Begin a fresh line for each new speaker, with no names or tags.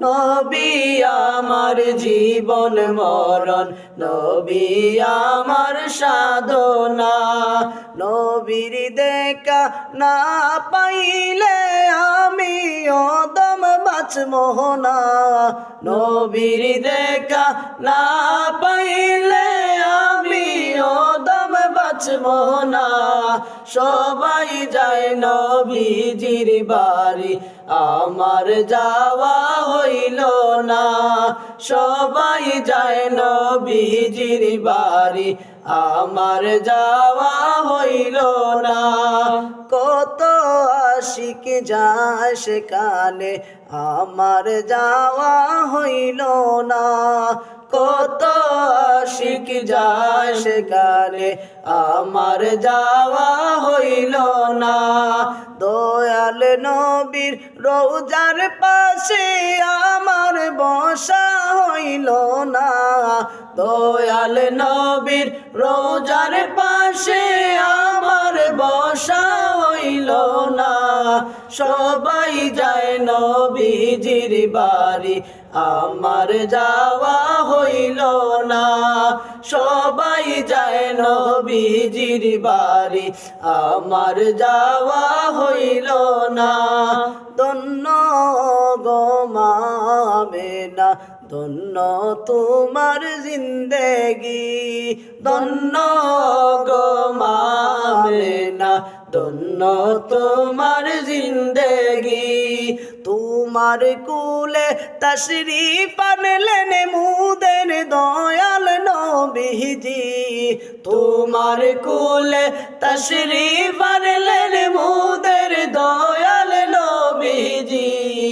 নবী আমার জীবন মরণ, নবী আমার সাধনা। নবীর দেখা না পাইলে আমি অদম বাঁচব না। নবীর দেখা না পাইলে আমি অদম বাঁচব না সবাই যায় নবীজির বাড়ি। আমার যাওয়া হইল না, সবাই যায় নবীজির বাড়ি। আমার যাওয়া হইল না, কত আশিক যায় সেখানে। আমার যাওয়া হইল না, কত আশিক যায় সেখানে আমার যাওয়া হইল না। দয়াল নবীর রৌজার পাশে আমার বসা হইল না। দয়াল নবীর রোজার পাশে আমার বসা হইল না। সবাই যায় নবীজির বাড়ি, আমার যাওয়া হইল না। সবাই যায় নবীজির বাড়ি। আমার যাওয়া হইল না। দন্ন গমাবে না ধন্য তোমার জিন্দেগি। ধন্য গমাবে না ধন্য তোমার জিন্দেগি। তোমার কুলে তশরি পানলেন মুদের দয়াল নবীজি। তোমার কুলে তশরি পানলেন মুদের দয়াল নবীজি।